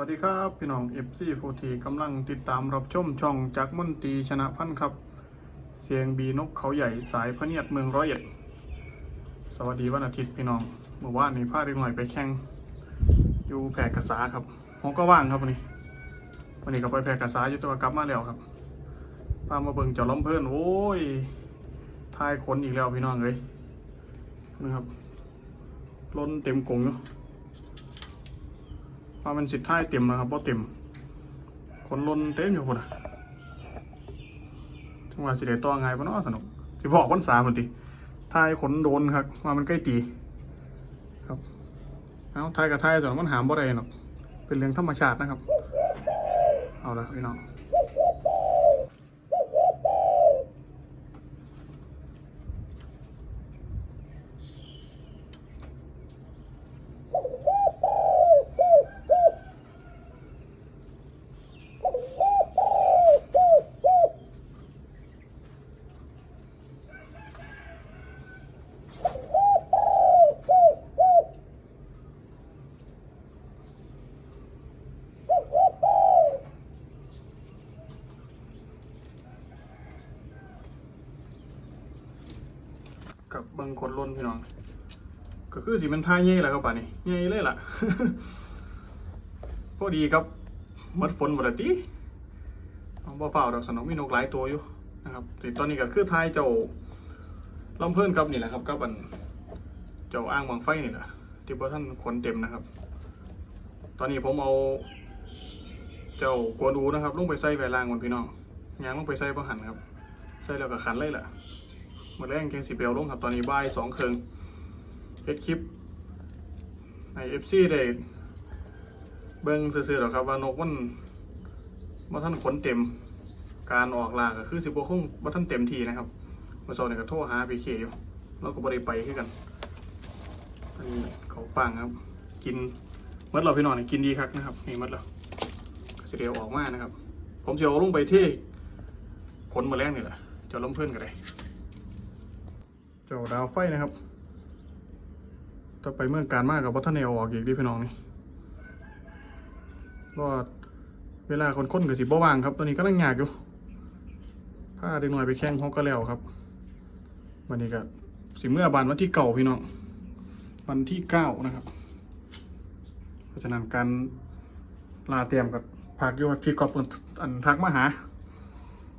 วัสดีครับพี่น้อง FC โฟทีกำลังติดตามรับชมช่องจักมนตรีชนะพันธ์ครับ เสียงบีนกเขาใหญ่สายพระเนียดเมืองร้อยเอ็ด สวัสดีวันอาทิตย์พี่น้องเมื่อวานนี้พาเด็กหน่อยไปแข่งอยู่แพร่กษาครับผมก็ว่างครับวันนี้ วันนี้ก็ไปแพร่กษาอยู่ตัวกลับมาแล้วครับพามาเบิ่งเจ้าล้มเพื่อนโอ้ยทายขนอีกแล้วพี่น้องเลยนะครับล้นเต็มกรงเนาะ ว่ามันสิท้ายเต็มนะครับบ่เต็มคนล้นเต็มอยู่คนอะจังหวะสิได้ต่อไงบ่เนาะสนุกสิบอกวันสามพุ่นดิท้ายขนโดนครับว่ามันใกล้ตีครับเอาท้ายกับท้ายส่วนมันหามบ่ได้หรอกเป็นเรื่องธรรมชาตินะครับ เอาละพี่น้อง กับเบิ่งคนล้นพี่น้อง ก็คือสิมันท่าเย่แหละครับป่านี้เย่เลยล่ะพอดีครับมัดฝนบดติเอาบ่เฝ้าดอกสนองมีนกหลายตัวอยู่นะครับแต่ตอนนี้ก็คือทายเจ้าลำเพิ่นครับนี่แหละครับกับอันเจ้าอ้างบางไฟนี่แหละที่พระท่านขนเต็มนะครับ ตอนนี้ผมเอา เจ้ากวนอูนะครับลงไปใส่ไวล่างมันพี่น้องยางลงไปใส่ประหันครับ ใส่แล้วก็ขันเลยล่ะ มาแรงเกงสีเปียวลงครับ ตอนนี้บ่ายสองเคิงเฮ็ดคลิป ในเอฟซีได้เบิ่งซื่อๆหรอกครับว่านกมันบ่ท่านขนเต็ม การออกลาก็คือสิบ่คงบ่ท่านเต็มทีนะครับเมื่อเนี่ก็โทรหาพีเคอยู่เราก็บ่ได้ไปคือกันอันนี้เขาปังครับ กินมื่อเราพี่น้องนี่กินดีครับนะครับนี่มื่อเราก็สิเดียวออกมานะครับ ผมสิเอาลงไปที่ขนมาแรงนี่แหละจะล้มเพื่อนกันเลย เจ้าดาวไฟนะครับถ้าไปเมืองการมากกับวัฒนเนวออกอีกดิพี่น้องนี่ก็เวลาคนค้นกับสิบ่วางครับตอนนี้กำลังยากอยู่พาเด็กหน่อยไปแข่งฮอกก็แล้วครับ วันนี้ก็สิเมื่อบานวันที่เก่าพี่น้องวันที่เก้านะครับ เพราะฉะนั้นการลาเตรียมกับพักอยู่พี่กอบอันทักมาหา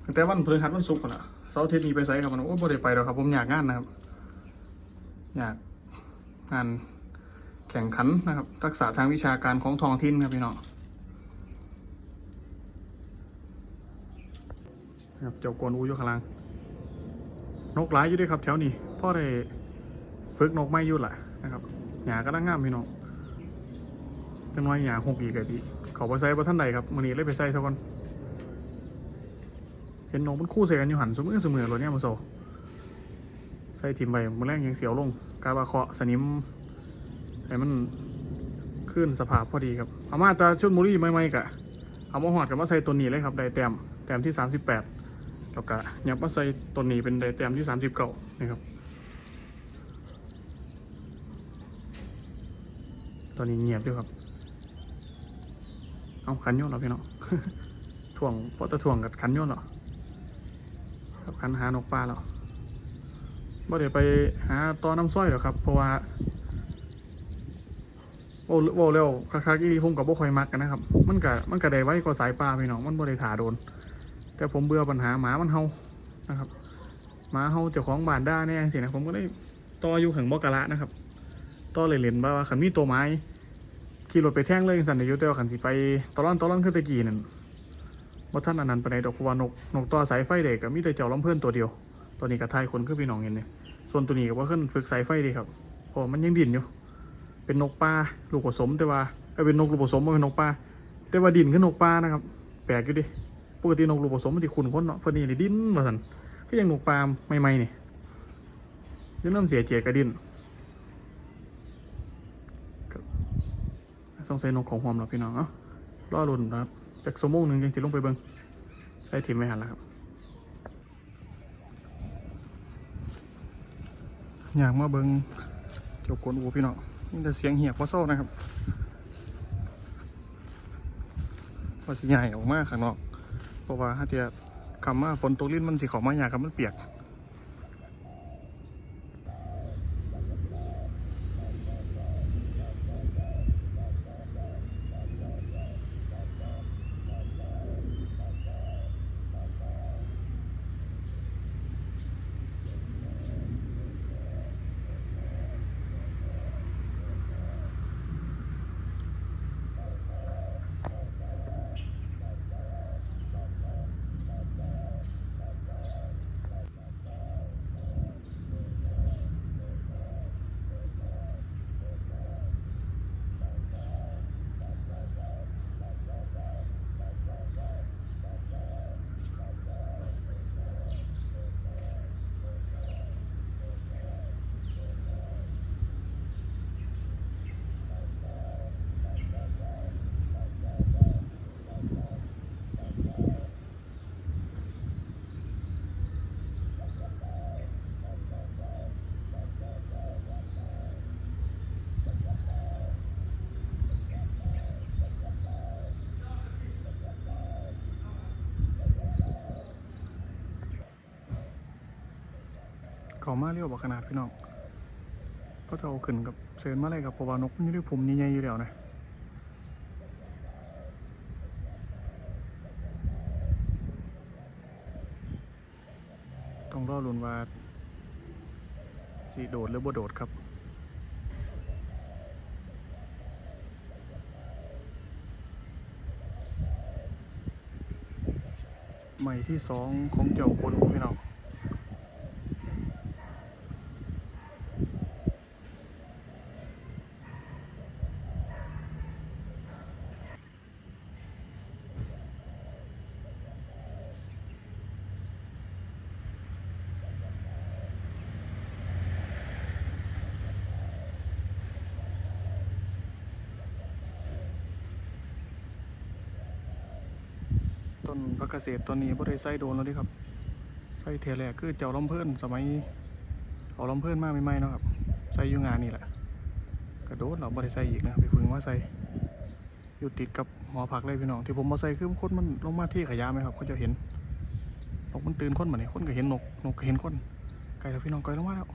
ตั้งแต่วันพฤหัสวันศุกร์ก่อนะเสาร์อาทิตย์นี้ไปไสครับมันโอ้บ่ได้ไปหรอกครับผมอยากงานนะครับ อยากงานแข่งขันนะครับ ทักษะทางวิชาการของทองถิ่นครับพี่น้องครับเจ้ากวนอูอยู่ข้างล่าง นกหลายอยู่ด้วยครับแถวนี้พ่อได้ฝึกนกไม่ยู่แหละนะครับหยาก็ตั้งงามพี่น้องจังน้อยหยาหกอีกไอ้ที่เขาไปใส่บนท่านใดครับมือนี้เลยไปใส่ซะก่อนเห็นนกมันคู่ใส่กันอยู่หันสมือเสมอเลยเนี่ยมาโซใส่ทิมไปมันแรงยังเสียวลง กาบาเคาะสนิมให้มันขึ้นสภาพพอดีครับเอามาตาชุดมุรี่ไม่ไม่ๆกะเอามาหอดกับมาใส่ตัวนี้เลยครับไดแต้มแต้มที่สามสิบแปดแล้วก็ยับมาใส่ตัวนี้เป็นไดแต้มที่สามสิบเก้านี่ครับตัวนี้เงียบด้วยครับ เอาขันยนเหรอพี่น้องถ่วงเพราะตะถ่วงกับขันยนเหรอครับคันหานกปลาแล้ว บ่ได้ไปหาตอน้ำสร้อยหรอกครับ เพราะว่าโอ้โอ้เร็วคาๆอีผมกับบ่คอยมักกันนะครับ มันก็มันก็ได้ไว้ก็สายปลาพี่น้องมันบ่ได้ถาโดน แต่ผมเบื่อปัญหาหมามันเฮานะครับหมาเฮาเจ้าของบ้านด้าเนี่ยสินะผมก็ได้ต่ออยู่ขังบ่กะละนะครับต่อเล่นๆว่าขันมีตัวไม้ขี่รถไปแท่งเลยสั่นอยู่แต่ว่าขันสิไปตอนตอนคือตะกี้นั่นว่ท่านอันนั้นไปไหนดอกพวานกนกต่อสายไฟเด็กก็มีแต่เจ้าล้อมเพื่อนตัวเดียว ตัวนี้กับทายคนคือพี่น้องเห็นเนี่ยส่วนตัวนี้ก็ว่าขึ้นฝึกสายไฟดีครับเพราะมันยังดินอยู่ เป็นนกป่าลูกผสมแต่ว่าเอ้เป็นนกลูกผสมมันเป็นนกป่าแต่ว่าดินคือนนกป่านะครับ แปลกอยู่ดิปกตินกลูกผสมมันจะขุนค้นเนาะเพื่อนี่นี่ดินมาสันก็ยังนกป่าใหม่ๆนี่ยังน้ำเสียเจียกระดินสงสัยนกของหอมเราพี่น้องเอ้ารอรุ่นะครับจากสมงหนึ่งยังจะลงไปเบิ่งใช้ทีมไม่หันแล้วครับ อยากมาเบิงเจ้ากวนอูพี่น้องนี่แต่เสียงเหียบพอโซ่นะครับว่าสิใหญ่ออกมาข้างนอก เพราะว่าถ้าเทียคำว่าฝนตกลิ้นมันสิเขามาอยากกับมันเปียก เขามาเรียวบอกขนาดพี่น้องก็จะเอาขึ้นกับเซินมาเลยครับเพราะว่านกมันอยู่ด้วยผมใหญ่ๆอยู่แล้วนะต้องรอลุนว่าสีโดดหรือบ่โดดครับใหม่ที่สองของเจ้าคนพี่น้อง ต้นพักเกษตรตัวนี้บ่ได้ใส่โดนแล้วดิครับใส่เทยแรกคือเจ้าลำเพิ่นสมัยเอาลำเพิ่นมาใหม่ๆเนะครับใส่อยู่งานนี่แหละกระโดดเราบ่ได้ใส่อีกนะครับไปพึ่งว่าใส่อยู่ติดกับหอผักเลยพี่น้องที่ผมมาใส่คือคนมันลงมาที่ขยะไหมครับเขาจะเห็นนกมันตื่นคนมาเนี่ยคนก็เห็นนกนกก็เห็นคนไก่แล้วพี่น้องไก่ลงมาแล้ว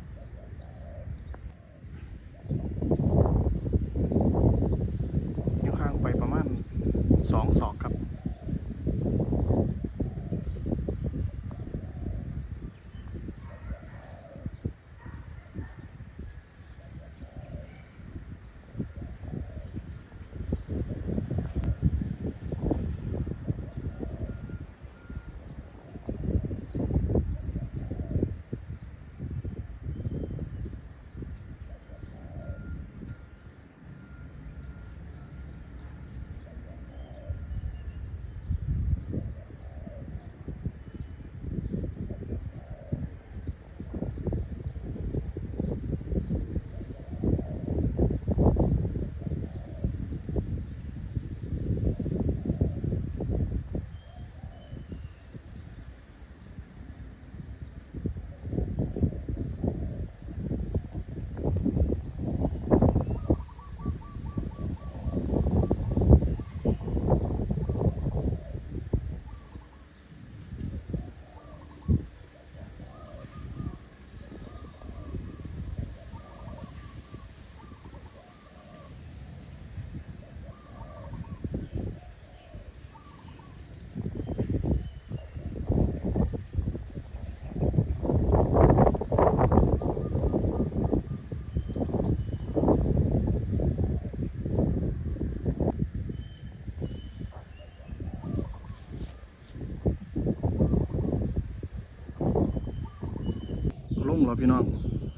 ล่มเหรอพี่น้อง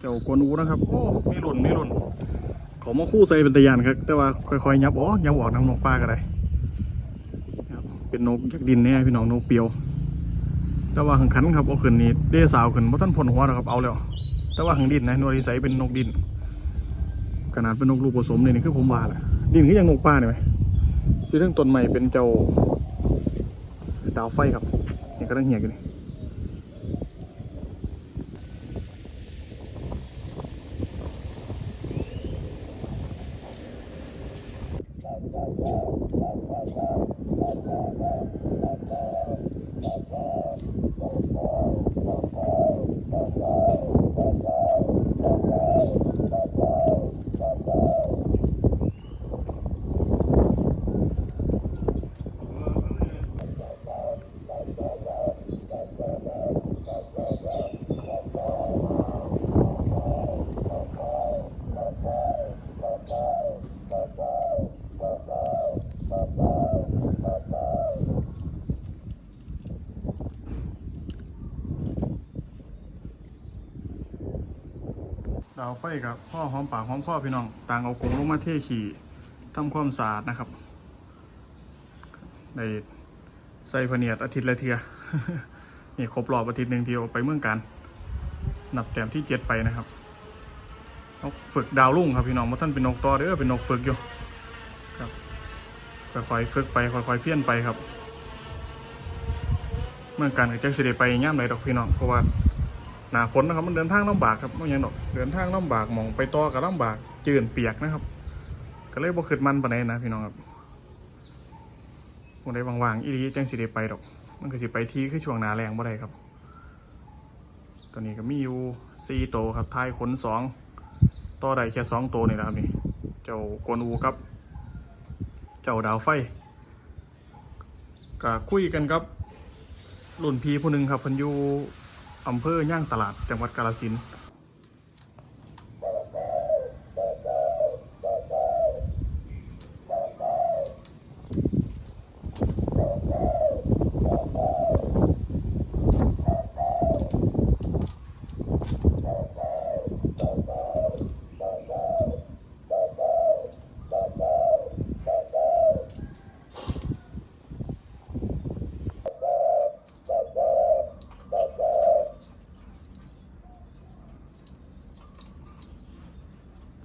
เจ้ากวนอูนะครับ โอ้มีหล่นมีหล่นเขามาคู่ใจเป็นตะยานครับ แต่ว่าค่อยๆยับออกยับออกน้ำนกปลาก็ได้ครับเป็นนกยักษ์ดินแน่พี่น้องนกเปียว แต่ว่าหังขันครับเอาขึ้นนี่เด้สาวขึ้นเพราะท่านผลหัวหรอกครับเอาแล้ว แต่ว่าหังดินนะนวลนิสัยเป็นนกดิน ขนาดเป็นนกลูกผสมเลยนี่คือผมว่าแหละดินก็ยังนกปลาเนี่ยไหมคือเรื่องต้นใหม่เป็นเจ้าดาวไฟครับนี่ก็ต้องเหี่ยกันนี่ ดาวไฟกับพ่อหอมปากหอมคอพี่น้องต่างเอากรงลงมาเทขี่ทำความสะอาดนะครับในใส่พะเนียดอาทิตย์ละเทือนี่ครบรอบอาทิตย์หนึ่งเที่เอาไปเมืองการนับแต้มที่เจ็ดไปนะครับนกฝึกดาวรุ่งครับพี่น้องมาท่านเป็นนกตอเด้อเป็นนกฝึกอยู่ครับค่อยๆฝึกไปค่อยๆเพี้ยนไปครับ เมืองการกับจักสิได้ไปย่ามไหนดอกพี่น้องเพราะว่า หนาฝนนะครับ มันเดินทางลำบากครับไม่ยังดอกเดินทางลำบากมองไปต่อกับลำบากจืนเปียกนะครับ ก็เลยบ่ขึ้นมันปานใดนะพี่น้องครับบ่ได้ว่างๆอีหลีจังสิได้ไปดอก มันก็สิไปทีคือช่วงหนาแรงบ่ได้ครับตอนนี้ก็มีอยู่สี่โตวครับท้ายขนสองต่อได้แค่สองโตวนี่แหละครับนี่ เจ้ากวนอูกับ เจ้าดาวไฟก็คุยกันครับรุ่นพีผู้หนึ่งครับเพันอยู อำเภอย่างตลาดจังหวัดกาฬสินธุ์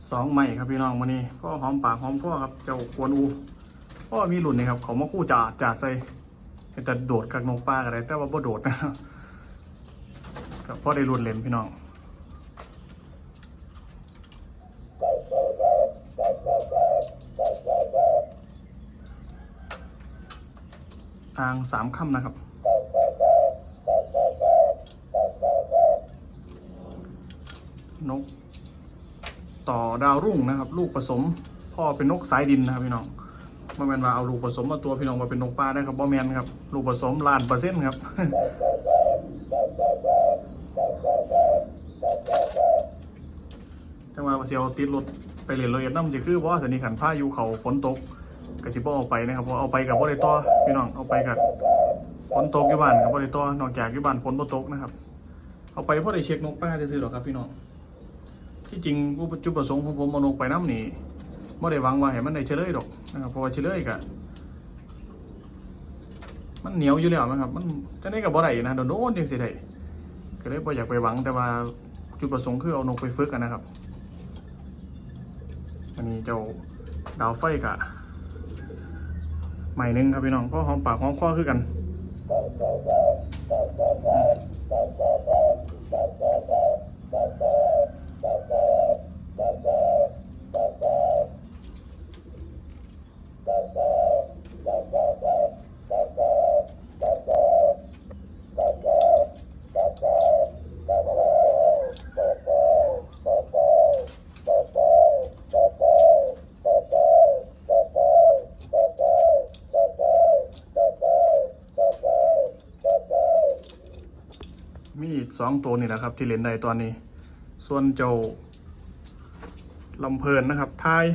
สองใหม่ครับพี่น้องวันนี้ ก็หอมปากหอมคอครับเจ้ากวนอูก็มีรุ่นนี่ครับ เขามาคู่จ่าจ่าใส่แต่โดดกับนกปลาอะไรแต่ว่าบ่โดดนะครับก็พอได้รุนเล่นพี่น้องทางสามค่ำนะครับนก ต่อดาวรุ่งนะครับ ลูกผสมพ่อเป็นนกสายดินนะครับพี่น้องบ่แมนว่าเอาลูกผสมมาตัวพี่น้องมาเป็นนกปลาได้ครับบ่แมนครับลูกผสมล้านเปอร์เซ็นต์ครับจังว่าเสียวติดรถไปเรียนเลยน้ำจะคือเพราะว่าสถานีขันผ้าอยู่เขาฝนตกกระสิบเอาไปนะครับเพราะเอาไปกับบ่ได้ต่อพี่น้องเอาไปกับฝนตกอยู่บ้านกับบ่ได้ต่อนอกจากอยู่บ้านฝนบ่ตกนะครับ เอาไปเพราะได้เช็คนกป้าจะซื่อหรอครับพี่น้อง ที่จริงอุปจุดประสงค์ของผมเอานกไปน้ำนี่บ่ได้หวังว่าให้มันได้เฉลยดอกนะครับเพราะว่าเฉลยกะมันเหนียวอยู่แล้วนะครับ มันจะได้กับบ่ได้นะโดนโดนจังสิได้ก็เลยบ่อยากไปหวังแต่ว่าจุดประสงค์คือเอานกไปฝึกกันนะครับ อันนี้เจ้าดาวไฟกะใหม่หนึงครับพี่น้องก็หอมปากหอมคอคือกัน มีสองตัวนี่แหละครับ ที่เล่นได้ตอนนี้ ส่วนเจ้าลำเพลินนะครับทาย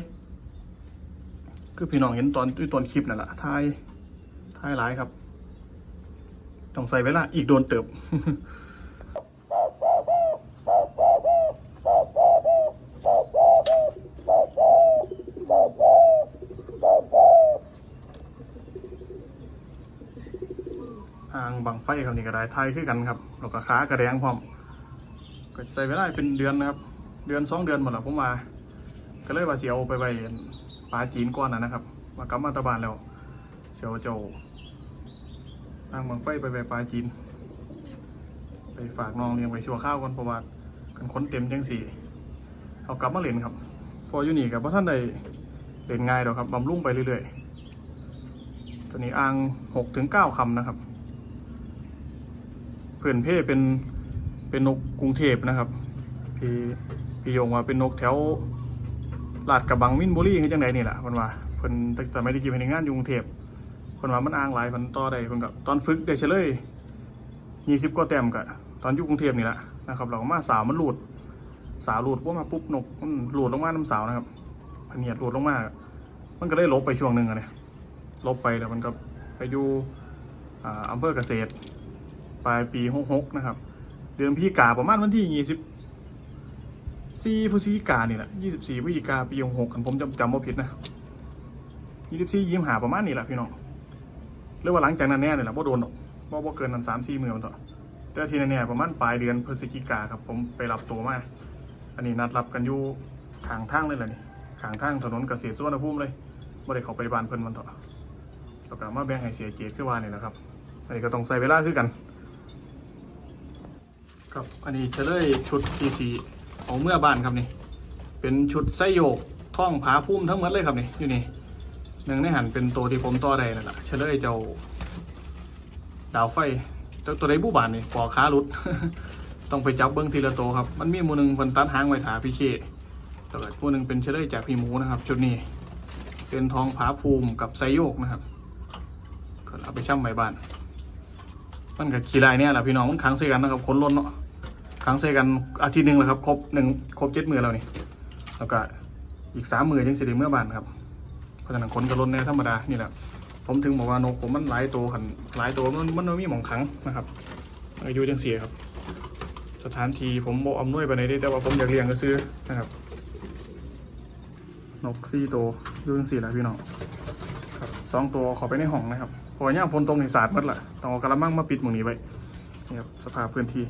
คือพี่น้องเห็นตอนด้วยตอนคลิปนั่นแหละทายทายหลายครับ ต้องใส่เวลาอีกโดนเติบทางบังไฟครับนี่ก็ได้ไทยคือกันครับแล้วก็ขากระแดงพร้อม ก็ใส่เวลาเป็นเดือนนะครับ เดือนสองเดือนหมดแล้วผมมา ก็เลยว่าเสียวไปไปปลาจีนก้อนนะนะครับมากลับมาตะบานแล้วเสียวเจ้าทางบังไฟไปไปปลาจีน ไปฝากน้องเลี้ยงไปชัวข้าวก่อนเพราะว่ากันค้นเต็มจังสี่เอากลับมาเล่นครับฟอร์ยูนี่กับเพ่ท่านใดเล่นง่ายดอกครับบำรุงไปเรื่อยๆตัวนี้อ่างหกถึงเก้าคำนะครับเพื่อนเพ่เป็น เป็นนกกรุงเทพนะครับ พี่พี่ยงว่าเป็นนกแถวลาดกระบังมินบุรีคือจังไดนี่แหละเพิ่นว่าเพิ่นแต่สมัยที่กี่เพิ่นเฮ็ดงานอยู่กรุงเทพเพิ่นว่ามันอ่างหลายเพิ่นต่อได้เพิ่นก็ตอนฝึกได้เฉลย20กว่าแต้มก็ตอนอยู่กรุงเทพนี่แหละนะครับเราก็มาสาวมันหลุดสาวหลุดพวกมาปุ๊บนกมันหลุดลงมาน้ำสาวนะครับพเนียดหลุดลงมามันก็ได้ลบไปช่วงหนึ่งอะเนี่ยลบไปแล้วมันก็ไปอยู่อ่าอำเภอเกษตรปลายปีหกหกนะครับ เดือนพฤศจิกาประมาณวันที่ยี่สิบสี่พฤศจิกานี่แหละยี่สิบสี่พฤศจิกาปีหกหกกันผมจำจำว่ผิดนะยี่สิบสี่ยิ้มหาประมาณนี้แหละพี่น้องเรียกว่าหลังจากนั้นแน่เลยแหละว่าโดนหรอกว่าว่าเกินนั้นสามสี่มือมันต่อแต่ทีนั้นเนี่ยประมาณปลายเดือนพฤศจิกาครับ ผมไปรับตัวมา อันนี้นัดรับกันอยู่ขางทางเลยแหละนี่ขางทางถนนเกษตรสุวรรณภูมิเลยบ่ได้เข้าไปบ้านเพิ่นมันต่อแล้วก็มาแบ่งให้เสียเกียรติขึ้นว่านี่แหละครับอันนี้ก็ต้องใส่เวลาคือกัน ครับอันนี้จะเลยชุดทีสีของเมื่อบ้านครับนี่เป็นชุดไส้โยกท่องผาพุ่มทั้งหมดเลยครับนี่อยู่นี่หนึ่งในหันเป็นตัวที่ผมต่อได้นั่นแหละเฉลยเจ้าดาวไฟตัวใดบูบานนี่ปอขาลุด ต้องไปจับเบิ้งทีละตัวครับ มันมีมูหนึ่งคนตัดหางไว้ถาพี่เชแล้วก็หมูหนึ่งเป็นเฉลยจากพี่หมูนะครับ ชุดนี้เป็นทองผาภูมิกับไซโยกนะครับก็เอาไปช่ำไว้บ้าน มันกับขี่ลายเนี่ยแหละพี่น้องมันขังใส่กันนะครับคนล้นเนาะ ขังใส่กันอาทิตย์หนึ่งแล้วครับ ครบหนึ่งครบเจ็ดมือแล้วนี่แล้วก็อีกสามมือยังสิได้เมื่อบานครับเพราะฉะนั้นคนก็ล้นแน่ธรรมดานี่แหละผมถึงบอกว่านกผมมันหลายตัวขันหลายตัวมันมันไม่มีหมองขังนะครับอายุจังเสียครับ สถานที่ผมบอกอำนวยไปไหนได้แต่ว่าผมอยากเลี้ยงก็ซื้อนะครับ นกสี่ตัวอยูจังสี่แหละพี่น้องครับสองตัวขอไปในห้องนะครับพราะว่าย่าฝนตกในสาดหมดละต้องเอากระมังมาปิดหมองนี้ไว้นี่ครับสภาพพื้นที่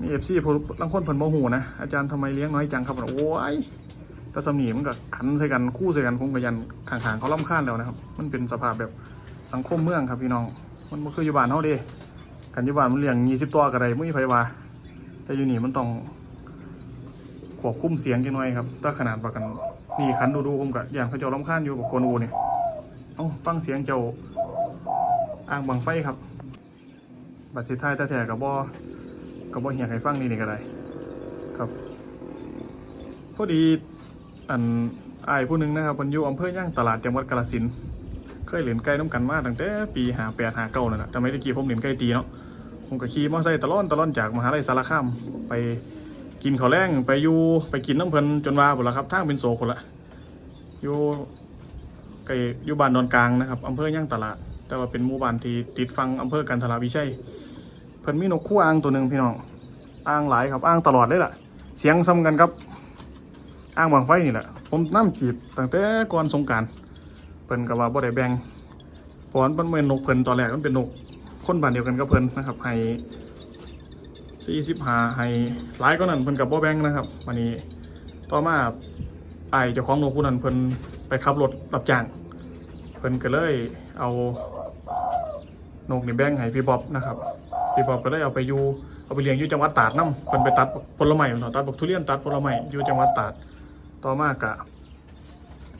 นี่เอฟซีผู้ลังคนเพิ่นโมโหนะ อาจารย์ทำไมเลี้ยงน้อยจังครับโอ้ยแต่สำนีมันก็ขันใส่กันคู่ใส่กันคงกระยันข้างๆเขาล่ำค้านแล้วนะครับ มันเป็นสภาพแบบสังคมเมืองครับพี่น้อง มันบ่คืออยู่บ้านเฮาเด้กันอยู่บ้านมันเลี้ยงยี่สิบตัวก็ได้ไม่มีไผว่าแต่อยู่นี่มันต้องควบคุมเสียงจังหน่อยครับ ถ้าขนาดประกันนี่ขันดูดูๆผมก็อย่างเขาจ้าล้ำค้านอยู่กับคนอูนี่เอ้าฟังเสียงเจ้าอ่างบังไฟครับ บัตรสิท้ายแต่แท้ๆกับบ่ กับบ่เหียให้ฟังนี่นี่ก็ได้ ครับ พอดีอันอายผู้หนึงนะครับมันอยู่อำเภอย่างตลาดจังหวัดกาฬสินธุ์เคยเล่นไก่น้ำกันมาตั้งแต่ปีหาแปดหาเก้านั่นแหละแต่ไม่ได้กี้ผมเล่นไก่ตีเนาะผมก็ขี่มอเตอร์ไซค์ตะล่อนตะล่อนจากมหาลัยสารคามไปกินข้าวแรงไปอยู่ไปกินน้ำเพลินจนว่าหมดละครับทางเป็นโซคนละอยู่ไกลอยู่บ้านดอนกลางนะครับอำเภอย่างตลาด แต่ว่าเป็นหมู่บ้านที่ติดฟังอำเภอกันทราวิชัย เพิ่นมีนกคู่อ่างตัวหนึ่งพี่น้องอ่างหลายครับอ่างตลอดเลยล่ะ เสียงซ้ำกันครับอ่างบางไฟนี่แหละผมน้ำจีบตั้งแต่ก่อนสงกรารเพิ่นก็ว่าบ่ได้แบ่งเพราะว่ามันเป็นนกเพิ่นตอนแรกมันเป็นนกคนบ้านเดียวกันกับเพิ่นนะครับให้สี่สิบหาให้หลายก็นั่นเพิ่นกับบ่แบ่งนะครับวันนี้ต่อมาไอเจ้าของนกผู้นั้นเพิ่นไปขับรถรับจ้างเพิ่นก็เลยเอานกนี่แบ่งให้พี่บ๊อบนะครับ พี่บ๊อบก็เลยเอาไปอยู่เอาไปเลี้ยงอยู่จังหวัดตราดนํเพิ่นไปตัดผลไม้เนาะตัดบักทุเรียนตัดผลไม้อยู่จังหวัดตราดต่อมากะ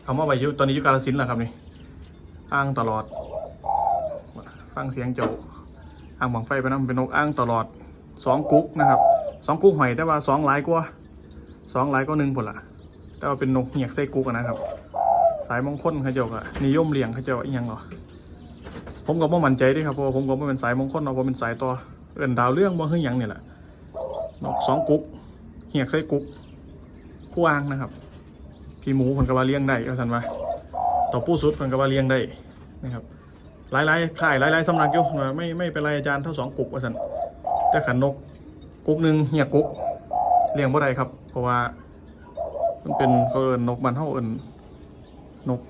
เอามาไว้อยู่ตอนนี้อยู่กาฬสินธุ์แล้วครับนี่อ้างตลอด ฟังเสียงเจ้าอ่างบังไฟไปนํเป็นนกอ่างตลอดสองกุ๊กนะครับสองกุ๊กหอยแต่ว่าสองหลายกว่าสองหลายก็หนึ่งผลละแต่ว่าเป็นนกเหยียกไส้กุ๊กนะครับ สายมงคลเขาเจ้าก็นิยมเลี้ยงเขาเจ้าอีหยังหรอ ผมก็บ่มั่นใจเด้ครับเพราะว่าผมก็บ่เป็นสายมงคลเนาะผมเป็นสายต่อเอื่นดาวเรื่องบ่คือหยังนี่แหละนกสองกุ๊กเหียกไส้กุ๊กคู่อ่างนะครับ พี่หมูเพิ่นก็ว่าเลี้ยงได้ก็สันว่าต่อผู้สุดเพิ่นก็ว่าเลี้ยงได้นะครับหลายๆค่ายหลายๆสำนักอยู่ว่าไม่ไม่เป็นไรอาจารย์เท่าสองกุกว่าสันแต่ขันนกกุกหนึ่งเหียกกุกเลี้ยงบ่ได้ครับ เพราะว่ามันเป็นเขาเอินนกมันเท่าเอินนก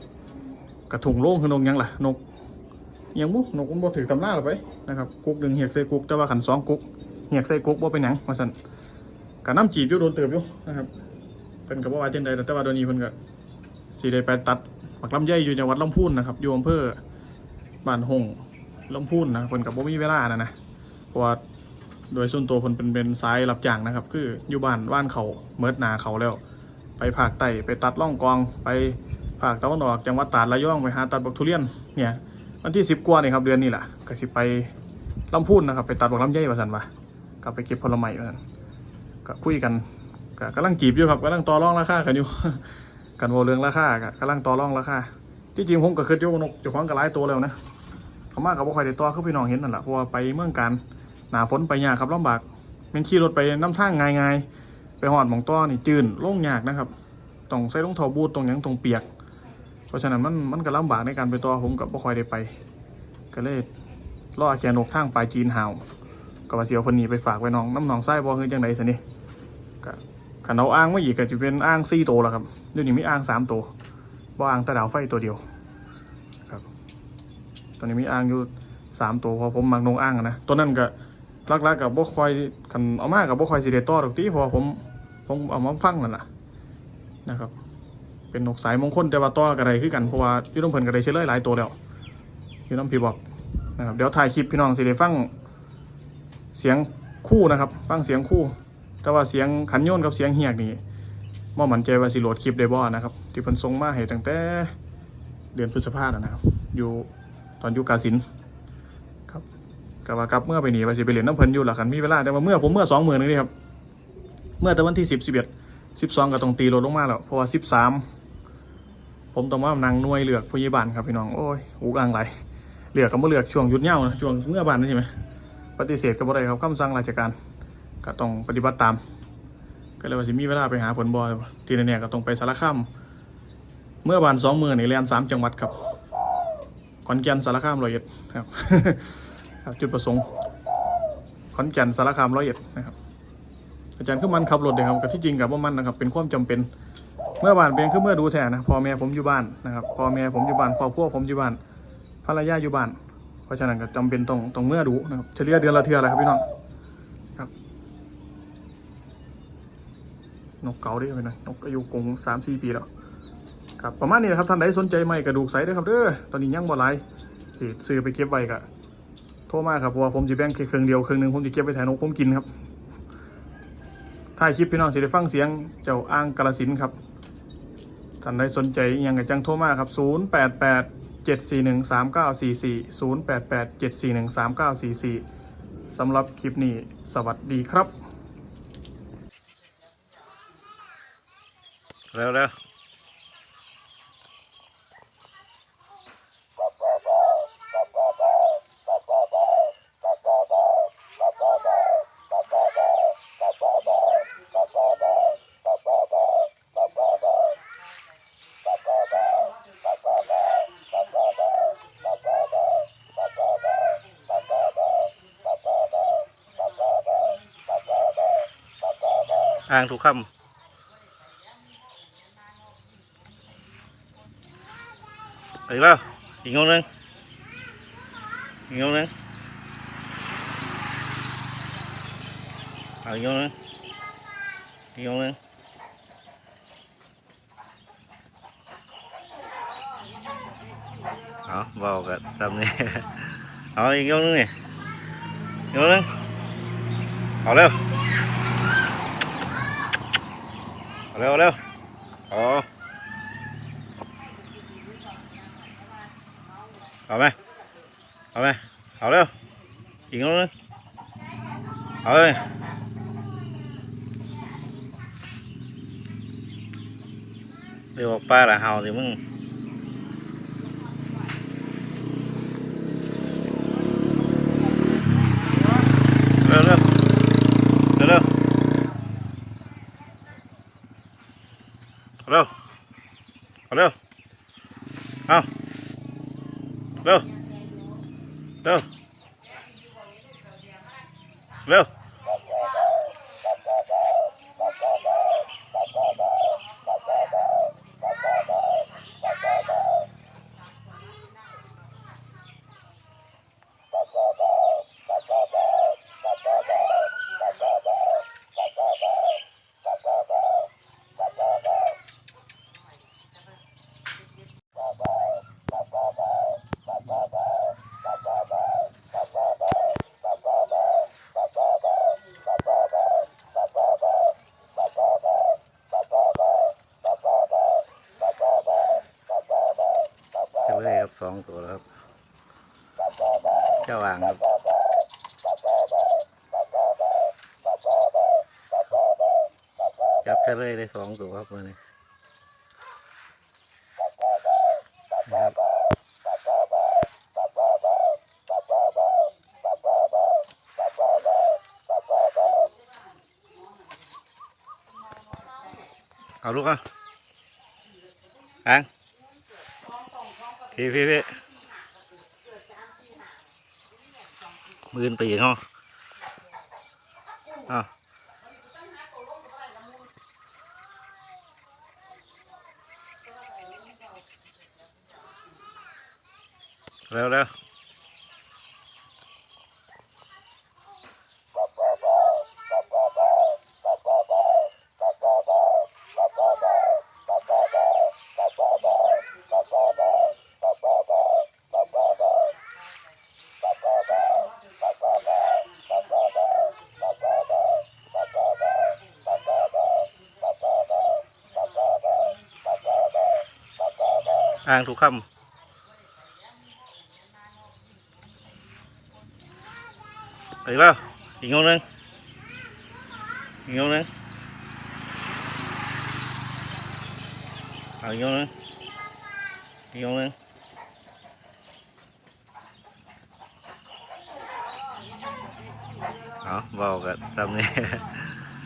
กระถุงโล่งคือนกหยังล่ะนก หยังมุนกมันบ่ถือตำราหรอไปนะครับกุกหนึ่งเหียกใส่กุกแต่ว่าขันสองกุกเหียกใส่กุกบ่เป็นหยังว่าสันกะน้ำจีบอยู่โดนเติบอยู่นะครับเพิ่นก็บ่ว่าจังใดแต่ว่าโดยวนี้เพิ่นก็สิได้ไปตัดปักลำไยอยู่จังหวัดลำพูนนะครับอยู่อำเภอบ้านหงลำพูนนะเพิ่นกับบ่มีเวลานะนะเพราะว่าโดยส่วนตัวเพิ่นเป็นเป็นสายรับจ้างนะครับ คืออยู่บ้านบ้านเขาเมิดนาเขาแล้ว ไปภาคใต้ไปตัดล่องกองไปภาคตะวันออกจังหวัดตราดระยองไปหาตัดบักทุเรียนเนี่ย วันที่สิบกว่านี่ครับเดือนนี้แหละก็สิไปลำพูนนะครับไปตัดบอกลำไยว่าสันวะก็ไปเก็บผลไม้ว่าสันก็คุยกันก็กำลังจีบอยู่ครับกำลังต่อรองราคากันอยู่ กันโวาเรื่องราคาก็กำลังต่อรองราคาที่จริงผมก็คือโยกนกเจ้าของก็หลายตัวแล้วนะเขามากกับบ่ค่อยได้ต่อคือพี่น้องเห็นนั่นแหละเพราะว่าไปเมืองการหนาฝนไปยากครับลำบากเป็นขี่รถไปน้ำทางง่ายๆไปหอดมองต้อนี่จืนโล่งยากนะครับต้องใส่รองเท้าบูทตรงยังตรงเปียก ราะฉะนั้นมันมันก็ลำบากในการไปต่อผมกับบ่คอยได้ไป ก็เลยล่อแขนกทางปลายจีนหาวก็ว่าเสียวคนนี้ไปฝากไว้น้องน้ำหนองไส้บ่คือจังไดสินี่ก็ขันเอาอ้างไมาอีกก็จะเป็นอ้างสี่ตัวแล้วครับเดี๋ยวนี้มีอ้างสามตัวบ่อ้างตะดาวไฟตัวเดียวครับ ตอนนี้มีอ้างอยู่สามตัวเพอผมมักนงอ้างนะตัวนั้นก็ลักๆกับบ่คอยคันเอามากกับบ่คอยสิได้ต่อดอกติเพอผมผมเอามาฟังนั่นน่ะนะครับ เป็นนกสายมงคลแต่ว่าต่อกันไรคือกันเพราะว่าอยู่น้ำเพิ่นกันไรเชื่อเลยหลายตัวแล้วอยู่น้ำพี่บอกนะครับเดี๋ยวถ่ายคลิปพี่น้องสิได้ฟังเสียงคู่นะครับ ฟังเสียงคู่ แต่ว่าเสียงขันโยนกับเสียงเฮียกนี่บ่มั่นใจว่าสิโหลดคลิปได้บ่นะครับ ที่เพิ่นส่งมาให้ตั้งแต่เดือนพฤษภาคมนะครับ อยู่ตอนอยู่กาสินครับก็ว่ากับเมื่อไปหนี่ว่าสิไปเรียนน้ำเพิ่นอยู่หล่ะคันมีเวลาแต่ว่าเมื่อผมเมื่อสองหมื่นนี่ครับเมื่อแต่วันที่สิบสิบเอ็ดสิบสองก็ต้องตีลดลงมาแล้วเพราะว่าสิบสาม ผมต้องมานั่งนวยเลือกผู้ใหญ่บ้านครับพี่น้องโอ้ยหูกลางไหลเลือกก็บ่เลือกช่วงหยุดเหย้านะช่วงเมื่อบานนี่ใช่ไหมปฏิเสธก็บ่ได้ครับคำสั่งราชการก็ต้องปฏิบัติตาม ก็เลยว่าสิมีเวลาไปหาผลบอทีนี้เนี่ยก็ต้องไปสารคามเมื่อบานสองมือนี่เรียนสามจังหวัดครับขอนแก่นสารคามร้อยเอ็ดครับครับจุดประสงค์ขอนแก่นสารคามร้อยเอ็ดนะครับอาจารย์คือมันขับรถเลยครับกับที่จริงกับว่ามันนะครับเป็นความจำเป็น เมื่อวานเป็นคือเมื่อดูแทนนะพ่อแม่ผมอยู่บ้านนะครับพ่อแม่ผมอยู่บ้านครอบครัวผมอยู่บ้านภรรยาอยู่บ้าน เพราะฉะนั้นก็จำเป็นต้องต้องเมื่อดูนะครับเฉลี่ยเดือนละเทื่ออะไรครับพี่น้องครับนกเก๋าดิพี่น้องนกอายุกงสามสี่ปีแล้วครับประมาณนี้นะครับท่านใดสนใจไหมกระดูกใสเด้อครับเด้อตอนนี้ยังบ่หลายสิซื้อไปเก็บไว้ก็โทรมาครับเพราะว่าผมจะแบ่งแค่เครื่องเดียวเครื่องหนึ่งผมจะเก็บไว้ถ่ายนกผมกินครับถ่ายคลิปพี่น้องสิได้ฟังเสียงเจ้าอ้างกาลสินครับ ท่านใดสนใจยังกับจังโทรมาครับ 0 8 8 7 4 1 3 9 4 4 0 8 8 7 4 1 3 9 4 4สำหรับคลิปนี้ สวัสดีครับ เร็วเอ่างทุกคำอีกแล้วอีกงงหนึงอีกงงหนึงเอาอีกงงหนึงอีกงงหนึงเอาเบากันทำนี่เอาอีกงงหนึงนี่อีกงงหนึงเอาเร็ว เอาเร็วเอาเร็วเอาเอาไหมเอาไหมเอาเร็วอีกนิงเลยเอาเลยเดี๋ยวบอกป้าละเห่าสิมึง ได้สองตัวครับวันนี้เอาลูกอะอ่างพี่พี่พี่มือนไปอีกเนาะอ้า เร็วเร็วอ่างทุกคำ อีกแล้วอีกงงหนึงอีกงงหนึงเอาอีกงงหนึงอีกงงหนึงเอาบอกกันทำนี่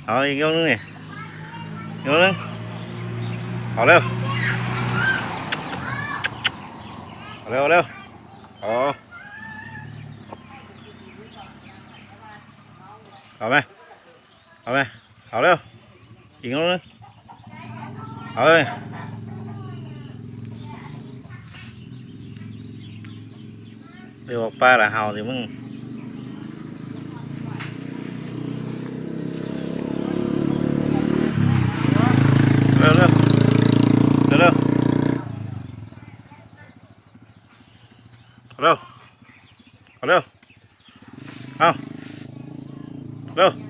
เอาอีกงงหนึงนี่อีกงงหนึงเอาเร็วเอาเร็วเอาเร็วเอา เอาไหมเอาไหมเอาเร็วอีกนิดนึง เ